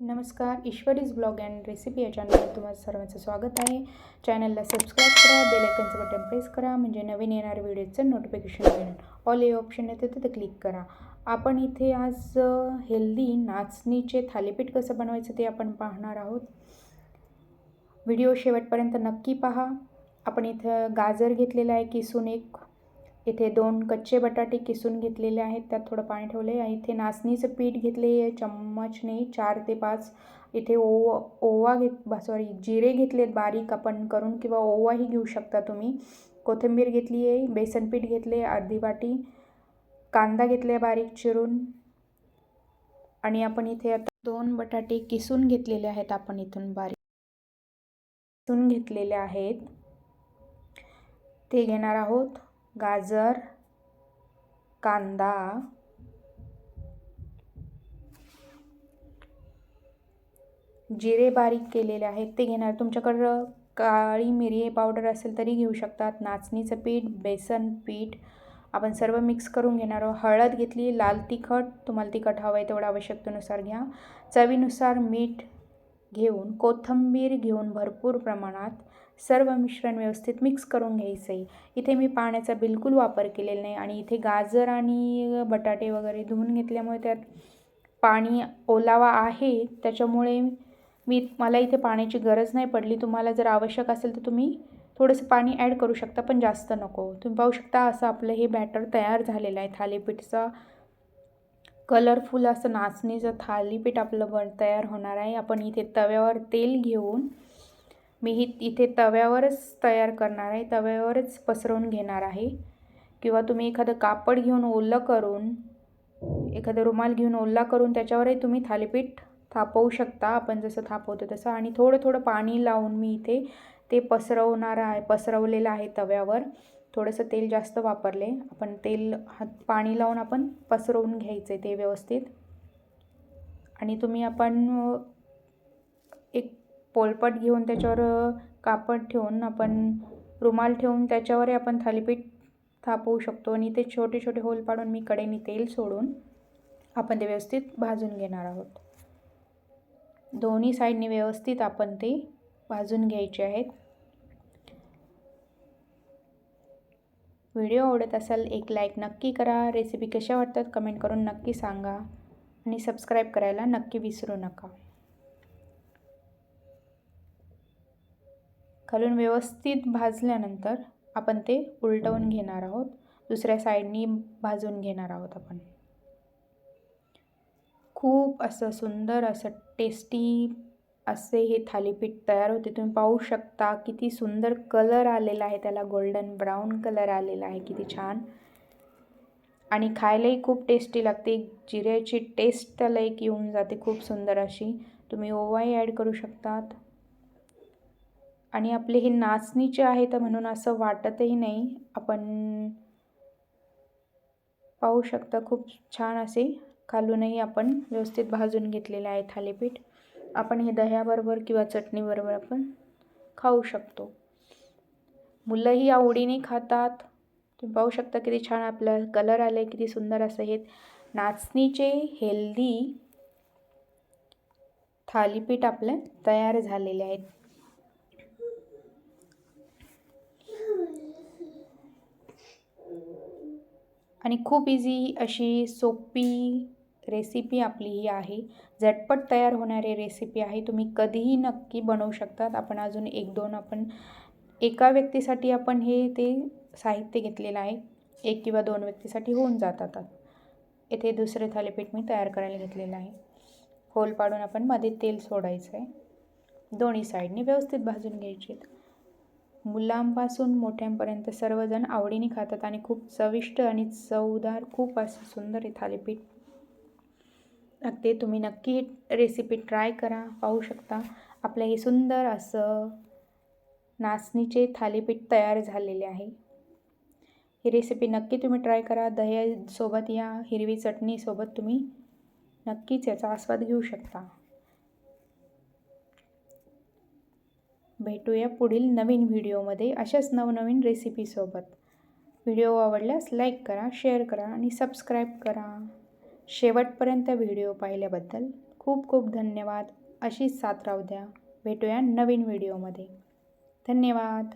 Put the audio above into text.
नमस्कार ईश्वरीज blog and recipe या चॅनलवर तुम्हाला सर्वांचं स्वागत आहे. चॅनलला सबस्क्राईब करा बेल आयकनचं बटन प्रेस करा म्हणजे नवीन येणाऱ्या व्हिडिओचं नोटिफिकेशन मिळेल ऑल हे ऑप्शन येते तिथे क्लिक करा. आपण इथे आज हेल्दी नाचणीचे थालीपीठ कसं बनवायचं ते आपण पाहणार आहोत. व्हिडिओ शेवटपर्यंत नक्की पहा. आपण इथं गाजर घेतलेला आहे किसून एक इथे दोन कच्चे बटाटे किसून घेतलेले आहेत. त्यात थोडं पाणी ठेवले आहे इथे नाचणीचं पीठ घेतले चम्मचने चार ते पाच इथे ओवा ओवा घेत सॉरी जिरे घेतलेत बारीक आपण करून किंवा ओवाही घेऊ शकता तुम्ही. कोथिंबीर घेतली आहे बेसन पीठ घेतले अर्धी वाटी कांदा घेतले बारीक चिरून. आणि आपण इथे आता दोन बटाटे किसून घेतलेले आहेत आपण इथून बारीक किसून घेतलेले आहेत. ते घेणार आहोत. गाजर कांदा जिरे बारीक केलेले आहेत ते घेणार. तुमच्याकडं काळी मिरी पावडर असेल तरी घेऊ शकतात. नाचणीचं पीठ बेसन पीठ आपण सर्व मिक्स करून घेणार आहोत. हळद घेतली लाल तिखट तुम्हाला तिखट हवं आहे तेवढं आवश्यकतेनुसार घ्या. चवीनुसार मीठ घेऊन कोथिंबीर घेऊन भरपूर प्रमाणात सर्व मिश्रण व्यवस्थित मिक्स करून घ्यायचं आहे. इथे मी पाण्याचा बिलकुल वापर केलेला नाही आणि इथे गाजर आणि बटाटे वगैरे धुवून घेतल्यामुळे त्यात पाणी ओलावा आहे. त्याच्यामुळे मी मला इथे पाण्याची गरज नाही पडली. तुम्हाला जर आवश्यक असेल तर तुम्ही थोडंसं पाणी ॲड करू शकता पण जास्त नको. तुम्ही पाहू शकता असं आपलं हे बॅटर तयार झालेलं आहे. थालीपीठचा कलरफुल असं नाचणीचं थालीपीठ आपलं बन तयार होणार आहे. आपण इथे तव्यावर तेल घेऊन मी ही इथे तव्यावरच तयार करणार आहे. तव्यावरच पसरवून घेणार आहे. किंवा तुम्ही एखादं कापड घेऊन ओलं करून एखादं रुमाल घेऊन ओला करून त्याच्यावरही तुम्ही थालीपीठ थापवू शकता. आपण जसं थापवतो तसं. आणि थोडं थोडं पाणी लावून मी इथे ते पसरवणार आहे पसरवलेलं आहे तव्यावर. थोडंसं तेल जास्त वापरले. आपण तेल हात पाणी लावून आपण पसरवून घ्यायचं आहे ते व्यवस्थित. आणि तुम्ही आपण एक पोलपट घेऊन त्याच्यावर कापड ठेवून आपण रुमाल ठेवून त्याच्यावरही आपण थालीपीठ थापवू शकतो. आणि ते छोटे छोटे होल पाडून मी कडेने तेल सोडून आपण ते व्यवस्थित भाजून घेणार आहोत. दोन्ही साईडने व्यवस्थित आपण ते भाजून घ्यायचे आहेत. व्हिडिओ आवडत असाल एक लाईक नक्की करा. रेसिपी कशा वाटतात कमेंट करून नक्की सांगा. आणि सबस्क्राईब करायला नक्की विसरू नका. खालून व्यवस्थित भाजल्यानंतर आपण ते उलटवून घेणार आहोत. दुसऱ्या साईडनी भाजून घेणार आहोत आपण. खूप असं सुंदर असं टेस्टी असे हे थालीपीठ तयार होते. तुम्ही पाहू शकता किती सुंदर कलर आलेला आहे. त्याला गोल्डन ब्राऊन कलर आलेला आहे. किती छान. आणि खायलाही खूप टेस्टी लागते. जिऱ्याची टेस्ट त्याला एक येऊन जाते. खूप सुंदर अशी. तुम्ही ओवाही ॲड करू शकतात. आणि आपले हे नाचणीचे आहे तर म्हणून असं वाटतही नाही. आपण पाहू शकता खूप छान असे. खालूनही आपण व्यवस्थित भाजून घेतलेले आहे थालीपीठ. आपण हे दह्याबरोबर किंवा चटणीबरोबर आपण खाऊ शकतो. मुलंही आवडीने खातात. तुम्ही पाहू शकता किती छान आपलं कलर आलं आहे किती सुंदर असं हे. नाचणीचे हेल्दी थालीपीठ आपले तयार झालेले आहेत. आणि खूप इझी अशी सोपी रेसिपी आपली ही आहे. झटपट तयार होणारी रेसिपी आहे. तुम्ही कधीही नक्की बनवू शकतात. आपण अजून एक दोन आपण एका व्यक्तीसाठी आपण हे ते साहित्य घेतलेलं आहे. एक किंवा दोन व्यक्तीसाठी होऊन जातात येथे दुसरे थालीपीठ मी तयार करायला घेतलेलं आहे. होल पाडून आपण मध्ये तेल सोडायचं आहे दोन्ही साईडनी व्यवस्थित भाजून घ्यायचे मुलांपासून मोठ्यांपर्यंत सर्वजण आवडीने खातात आणि खूप चविष्ट आणि चवदार खूप असं सुंदर हे थालीपीठ लागते तुम्ही नक्की रेसिपी ट्राय करा. पाहू शकता आपलं हे सुंदर असं नाचणीचे थालीपीठ तयार झालेले आहे. ही रेसिपी नक्की तुम्ही ट्राय करा. दह्यासोबत या हिरवी चटणीसोबत तुम्ही नक्कीच याचा आस्वाद घेऊ शकता. भेटूया पुढील नवीन व्हिडिओमध्ये अशाच नवनवीन रेसिपीसोबत व्हिडिओ आवडल्यास लाईक करा शेअर करा आणि सबस्क्राईब करा. शेवटपर्यंत व्हिडिओ पाहिल्याबद्दल खूप खूप धन्यवाद. अशीच साथ राहू द्या. भेटूया नवीन व्हिडिओमध्ये. धन्यवाद.